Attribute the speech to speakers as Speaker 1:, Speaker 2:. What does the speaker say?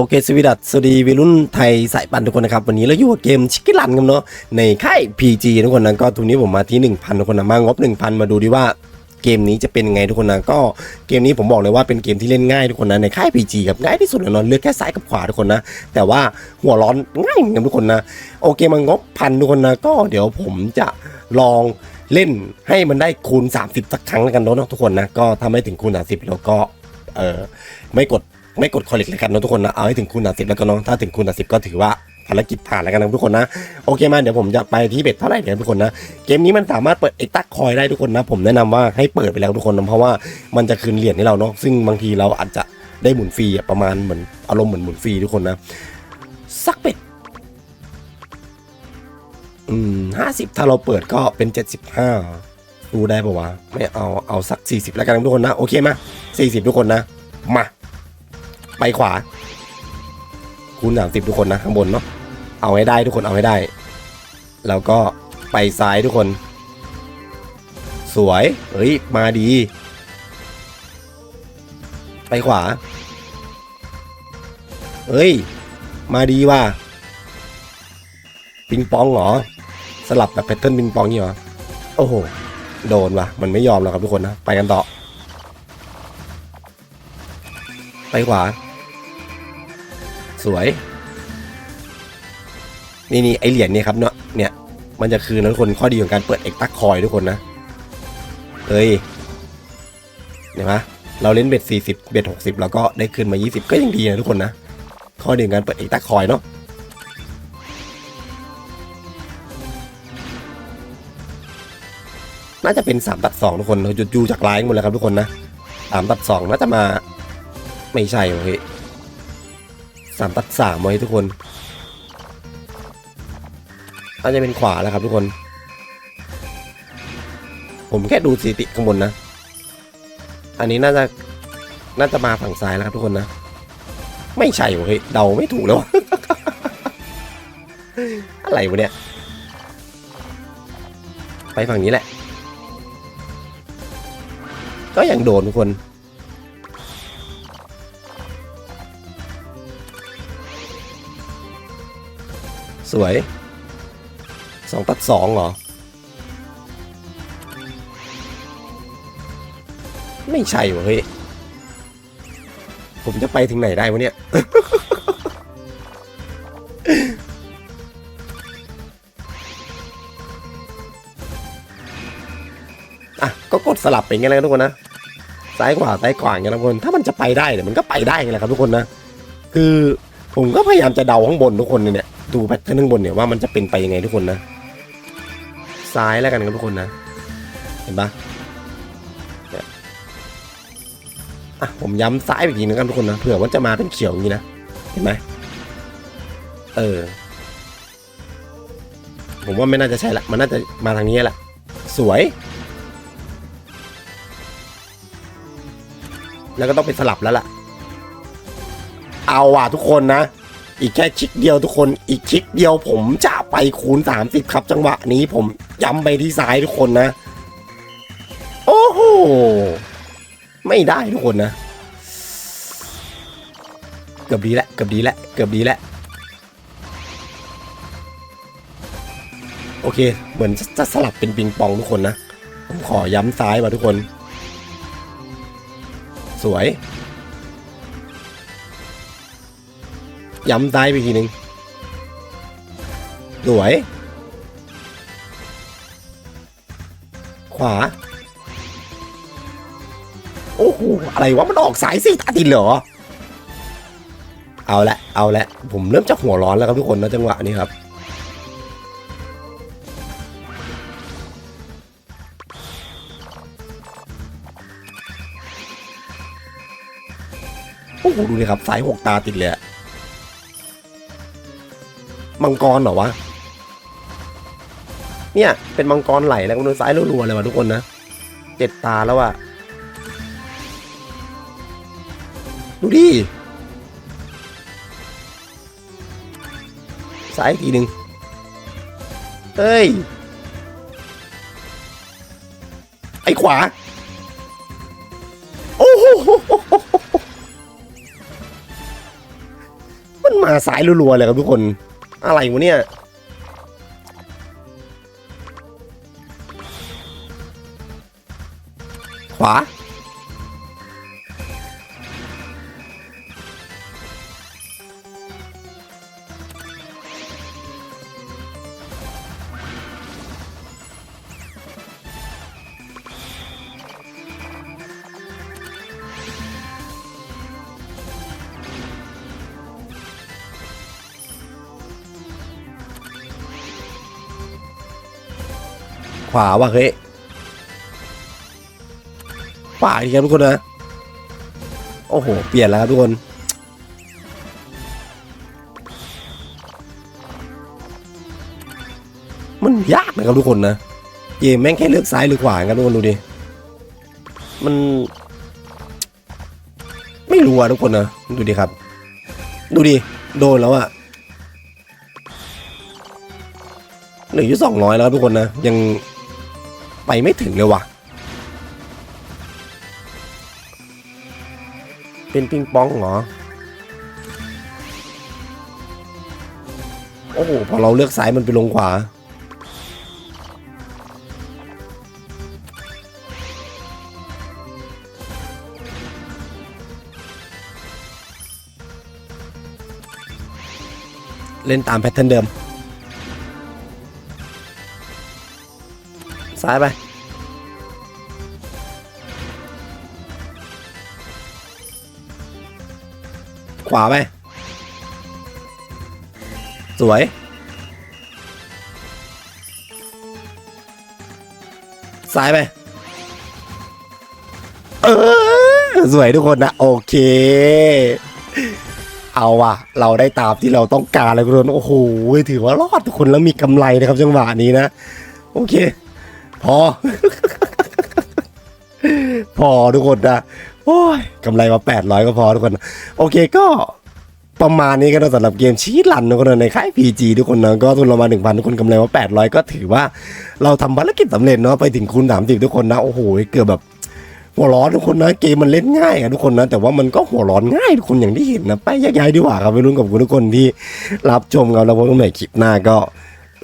Speaker 1: โอเคสวีดัสสวัสดีวัยรุ่นไทยสายปั่นทุกคนนะครับ วันนี้เราอยู่กับเกมชิคกี้รันกันเนาะในค่าย PG ทุกคนนะก็ทุนนี้ผมมาที่ 1,000 ทุกคนนะมางบ 1,000 มาดูดิว่าเกมนี้จะเป็นยังไงทุกคนนะก็เกมนี้ผมบอกเลยว่าเป็นเกมที่เล่นง่ายทุกคนนะในค่าย PG กับง่ายที่สุดเลยเนาะเลือกแค่ซ้ายกับขวาทุกคนนะ แต่ว่าหัวร้อนง่ายเหมือนกันทุกคนนะโอเคมางบพันทุกคนนะก็เดี๋ยวผมจะลองเล่นให้มันได้คูณ 30 สักครั้งแล้วกันเนาะทุกคนนะก็ทำให้ถึงคูณ 30แล้วก็เออไม่กด ไม่กดคอลิกเลยกันนะทุกคนนะเอาให้ถึงคูณสิบแล้วก็เน้องถ้าถึงคูณสิบก็ถือว่าภารกิจผ่านแล้วกันนะทุกคนนะโอเคมาเดี๋ยวผมจะไปที่เบ็ดเท่าไหร่เดี๋ยวทุกคนนะเกมนี้มันสามารถเปิดเอ็กตักคอยได้ทุกคนนะ ผมแนะนำว่าให้เปิดไปแล้วทุกคนนะเพราะว่ามันจะคืนเหรียญให้เราเนาะซึ่งบางทีเราอาจจะได้หมุนฟรีประมาณเหมือนอารมณ์เหมือนหมุนฟรีทุกคนนะสักเบ็ดอืมห้าสิบถ้าเราเปิดก็เป็นเจ็ดสิบห้าดูได้ปะวะไม่เอาเอาสักสี่สิบแล้วกันนะทุกคนนะโอเคมาสี่สิบทุกคนนะมา ไปขวา คูณสามสิบทุกคนนะข้างบนเนาะเอาให้ได้ทุกคนเอาให้ได้ แล้วก็ไปซ้ายทุกคน สวยเฮ้ยมาดี ไปขวาเฮ้ย มาดีว่ะปิงปองเหรอ สลับแบบแพทเทิร์นปิงปองนี่เหรอ โอ้โห โดนว่ะ มันไม่ยอมหรอกครับทุกคนนะ ไปกันต่อ ไปขวา สวย นี่นี่ไอเหรียญเนี่ยครับเนาะเนี่ยมันจะคืนนะทุกคนข้อดีของการเปิดเอกตักคอยทุกคนนะเอ้ยเห็นไหมเราเล่นเบ็ด40 เบ็ด60 แล้วก็ได้คืนมา 20 ก็ยังดีนะทุกคนนะ ข้อดีของการเปิดเอกตักคอยเนาะน่าจะเป็น3ตัด2ทุกคนเราจูจากไลน์หมดแล้วครับทุกคนนะ3ตัด2น่าจะมาไม่ใช่เว้ย สามตัดสามไว้ทุกคนน่าจะเป็นขวาแล้วครับทุกคน ผมแค่ดูสถิติข้างบนนะ อันนี้น่าจะน่าจะมาฝั่งซ้ายแล้วครับทุกคนนะ ไม่ใช่เว้ยเดาไม่ถูกแล้วอะไรวะเนี่ย ไปฝั่งนี้แหละ ก็ยังโดนทุกคน สวยสองตัดสองเหรอ ไม่ใช่วะเฮ้ย ผมจะไปถึงไหนได้วะเนี่ย อะ ก็กดสลับไปงั้นแหละทุกคนนะ ซ้ายขวาซ้ายขวาอย่างเงี้ยนะทุกคน ถ้ามันจะไปได้เนี่ยมันก็ไปได้ไงแหละครับทุกคนนะ คือผมก็พยายามจะเดาข้างบนทุกคนเนี่ย ดูแพทเทิร์นข้างบนเนี่ยว่ามันจะเป็นไปยังไงทุกคนนะ ซ้ายแล้วกันครับทุกคนนะ เห็นปะอะผมย้ำซ้ายอีกทีนึงครับทุกคนนะเผื่อว่าจะมาเป็นเขียวอย่างนี้นะ เห็นไหมเออ ผมว่าไม่น่าจะใช่ละ มันน่าจะมาทางนี้แหละ สวย แล้วก็ต้องไปสลับแล้วล่ะ เอาว่ะทุกคนนะ อีกแค่ชิกเดียวทุกคน อีกชิกเดียวผมจะไปคูณ 30 ครับ จังหวะนี้ผมย้ำไปที่ซ้ายทุกคนนะ โอ้โห ไม่ได้ทุกคนนะ เกือบดีแล้ว เกือบดีแล้ว เกือบดีแล้วโอเค เหมือนจะสลับเป็นปิงปองทุกคนนะ ผมขอย้ำซ้ายว่ะทุกคน สวย ย้ำซ้ายไปทีหนึ่งสวย ขวา โอ้โห อะไรวะ มันออกสายสี่ตาติดเหรอ เอาละ เอาละ ผมเริ่มจะหัวร้อนแล้วครับทุกคนนะจังหวะนี้ครับ โอ้โห ดูเลยครับ สายหกตาติดเลยอะ มังกรเหรอวะ เนี่ย เป็นมังกรไหลแล้วก็มือซ้ายรัวๆเลยว่ะทุกคนนะเจ็ดตาแล้วอะดูดิซ้ายอีกทีหนึ่งเฮ้ย ไอ้ขวา โอ้โหมันมาสายรัวๆเลยครับทุกคน อะไรวะเนี่ย ขวาาว่ะเฮ้ยขวาอีกครับทุกคนนะ โอ้โห เปลี่ยนแล้วครับทุกคน มันยากนะครับทุกคนนะ เกมแม่งแค่เลือกซ้ายหรือขวาครับทุกคนดูดิ มัน ไม่รู้อะทุกคนนะ ดูดิครับ ดูดิ โดนแล้วอะเหลืออยู่สองร้อยแล้วครับทุกคนนะ ยัง ไปไม่ถึงเลยว่ะ เป็นปิงปองเหรอ โอ้โห พอเราเลือกซ้ายมันไปลงขวา เล่นตามแพทเทิร์นเดิม ซ้ายไป ขวาไป สวย ซ้ายไป เออ สวยทุกคนนะ โอเค เอาว่ะ เราได้ตามที่เราต้องการเลยทุกคน โอ้โห ถือว่ารอดทุกคนแล้วมีกำไรนะครับจังหวะนี้นะ โอเค พอ พอทุกคนนะโอ้ยกำไรมา800 ก็พอทุกคนนะโอเคก็ประมาณนี้ก็นสำหรับเกมชีตลันทุกคนในค่าย PG ทุกคนนะก็ทุนเรามา 1,000 ทุกคนกำไรมา800 ก็ถือว่าเราทำภารกิจสำเร็จเนาะไปถึงคูณ30 ทุกคนนะ โอ้โห เกือบแบบหัวร้อนทุกคนนะเกมมันเล่นง่ายอะทุกคนนะแต่ว่ามันก็หัวร้อนง่ายทุกคนอย่างที่เห็นนะไปยกย้ายดีกว่าครับไปรุ่นกับคุณทุกคนที่รับชมกันแล้วพบกันใหม่คลิปหน้าก็